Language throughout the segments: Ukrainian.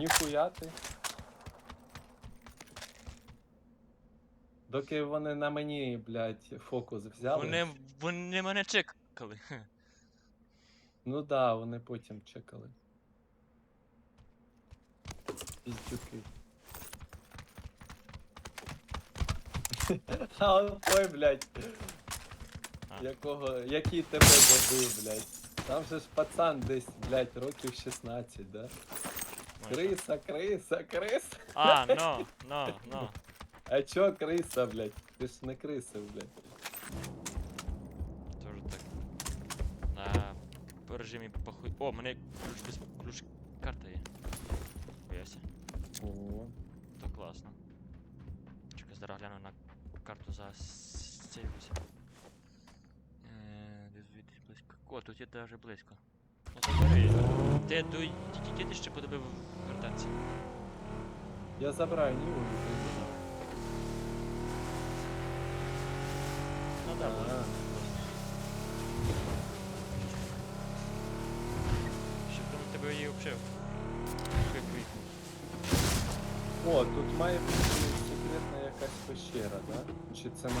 Ніхуя ти. Доки вони на мені, блядь, фокус взяли. Вони, вони мене чекали. Ну да, вони потім чекали. Піздюки. А той, блядь. Якого. Який тебе добив, блядь. Там же ж пацан десь, блядь, років 16, да? Може. Криса, криса, криса. А, ну, ну, ну. А чо криса, блядь? Ти ж не криса, блядь. Тоже так. На по режимі похуй. О, мене ключ без ключ карта є. Боявся. О. То класно. Чекай, зараз гляну на карту за сейвуся. Е, Десь звідти близько. О, тут є даже близько. Ну то бери. Ти дуй, тільки ти ще подобив вертанці. Я забираю Ніву і поїду. Ну да, можна. Ще думаю, тебе її обшив. О, тут має бути секретна якась пещера, да? Чи це не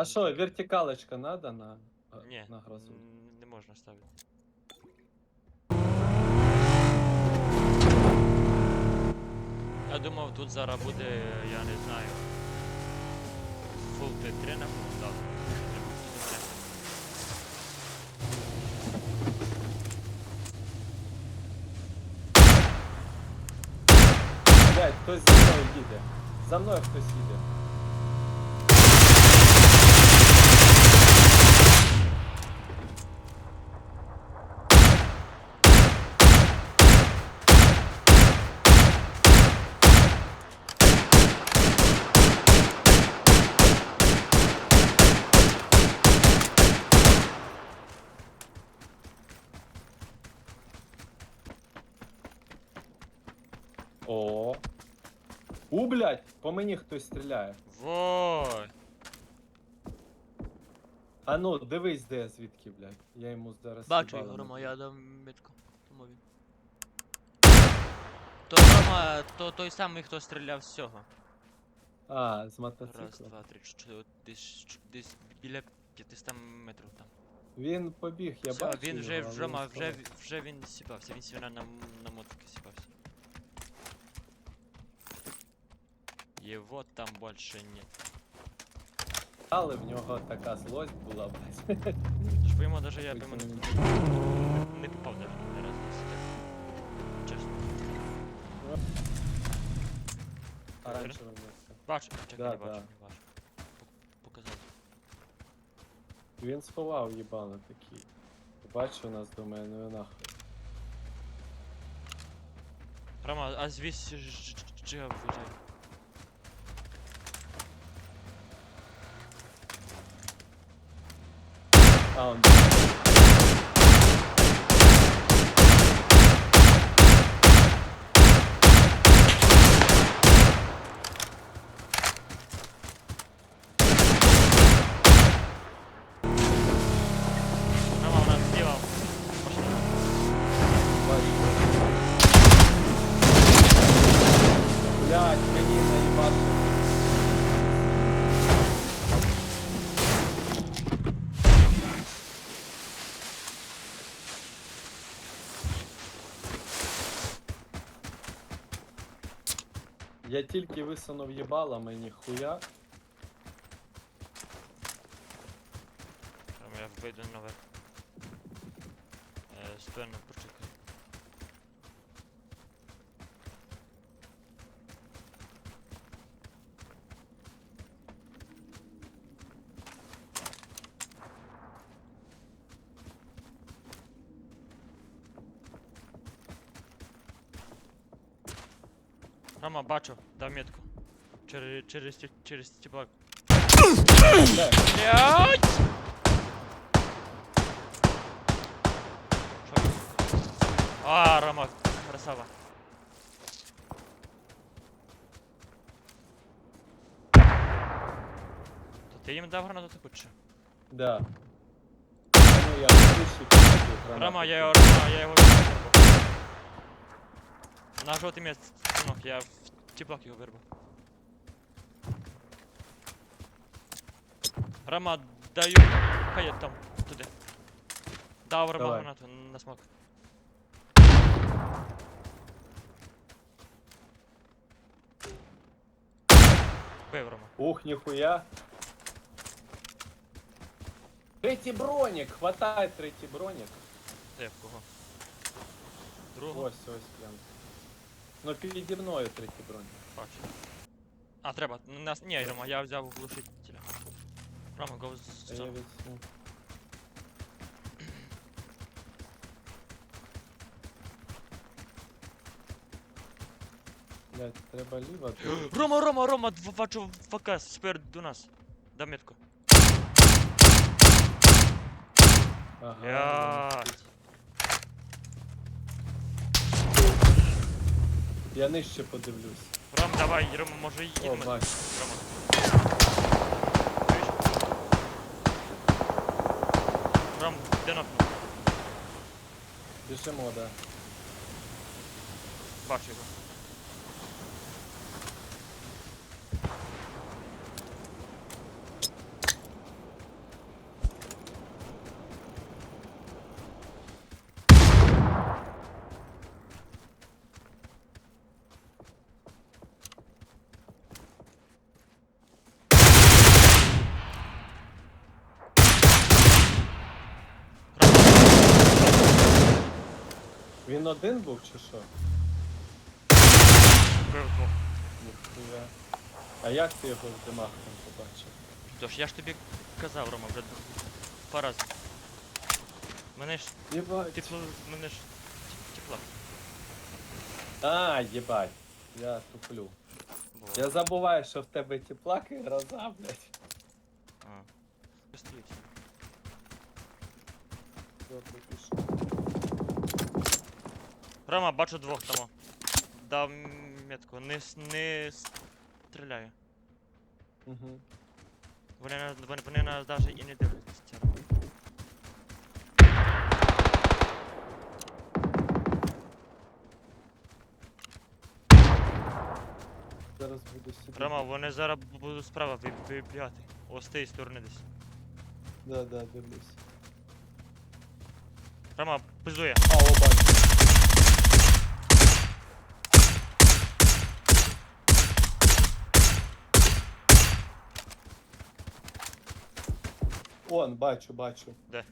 А що, вертикалочка надо на, Ні, на грозу? не можна ставити. Я думав, тут зараз буде, я не знаю. Full T3 на хтось за мною їде. За мною хтось їде. О. У, блядь, по мені хтось стріляє. Вой! А ну, дивись, де я звідки, блядь. Я йому зараз. Бачу їбало його, Рома, я дам метку. Тому він. То Рома, то той самий, хто стріляв з цього. А, з Раз, мотоцикла. два, три, чотири, десь, ч- десь біля 500 метрів там. Він побіг, я Все, бачу. він вже, його, але вже, він ма- вже, вже він сіпався, він сьогодні на, м- на мотики сіпався. Его там больше нет. Але в нього така злость була, блядь. Ж по йому даже я б йому не, не попав даже не сидів. Чесно. Оранжеве місце. Бачу, чекай, Да, не бачу, да. не бачу. Пок- Показав. Він сховав їбало такий. Бачу нас, думаю, ну і нахуй. Рома, а виїжджай? А, он. Рома, Я тільки висунув їбала, мені хуя. Там я вийду наверх. Е, Стойно, почекай. Рома, бачу, дав метку. Через, через, ті- через теплак. Де? Блять! Що? А, Рома, красава. То ти їм дав гранату таку чи? що? Да. Ну, я вище підійду, гранату Рома, я його, кину. Рома, я його вирвав. На жовтий місць, Синок, я в теплак його вирвав. Рома, даю. Хай я там, туди. Дав Рома Давай. гранату на смок. Бив Рома. Ух, ніхуя. Третій бронік, хватай третій бронік. Де в кого? Другого? Ось, ось прям. Ну піді мною третій бронік. Бачу. А, треба. н- Нас... Ні, Рома, я взяв глушителя. Рома, го з... Я. Блять, треба ліво. тут. Рома, Рома, Рома, бачу ВК спереду нас. Дай метку. Ага. Блядь. Я нижче подивлюсь. Ром, давай, Рома, може О, бач. Рома. Ром, де нокнув? Біжимо, да. Бачу його. Він один був чи що? Бив двох. Ніхуя. А як ти його в димах там побачив? Тож я ж тобі казав, Рома, вже два рази. Мене ж Єбать. тепло, мене ж т- тепла. А, єбать. Я туплю. було. Я забуваю, що в тебе теплак і гроза, блядь. А. Стоїть. Добре, пішов. Рома, бачу двох там. Дав метку. Не, не стріляю. Угу. Вони, вони, вони нас навіть і не дивляться. Зараз буду сюди. Рома, вони зараз будуть справа ви- вибігати. Ось з тієї сторони десь. Да, да, дивлюсь. Рома, пиздує. А, о, Он, бачу, бачу. Де?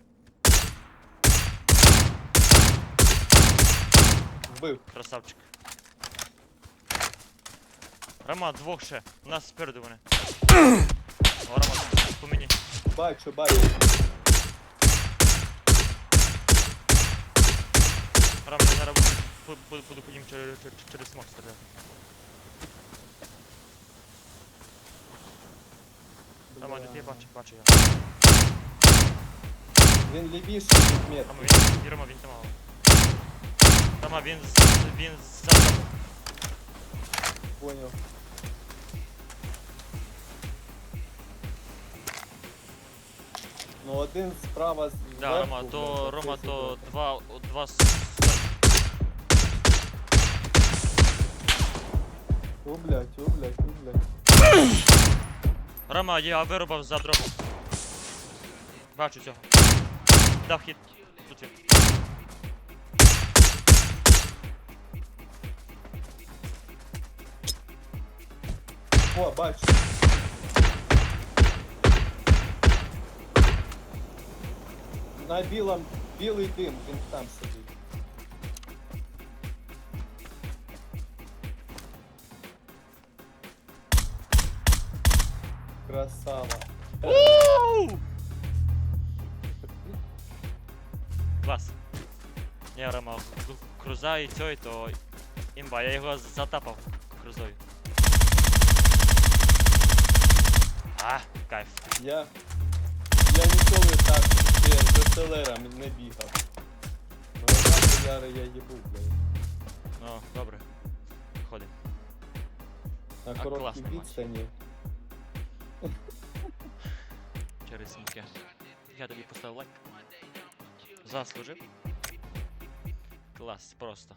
Вбив. Красавчик. Рома, двох ще. У нас спереду вони. О, Рома, по мені. Бачу, бачу. Рома, я зараз буду, буду, буду, по ним через, через, через смок стріляти. Де ти бачу, бачу я. Він лівіший від метки. Рома, він, і він там мало. Рома, він, з- він за... Понял. Ну один справа з Да, Рома, то, Рома, то два, два с- О, блядь, о, блядь, о, блядь. Рома, я вирубав за дробом. Бачу цього. Дав хід. Тут він. О, бачу. На білом, білий дим, він там сидить. Красава. Клас. Не, Рома, к- круза і цей, то імба, я його затапав крузою. А, кайф. Я. Я ніколи так ще з селером не бігав. Гранати яри я їбу, блядь. Ну, добре. Ходимо. На короткій відстані. Через. Я тобі поставив лайк. Заслужив. Клас, просто.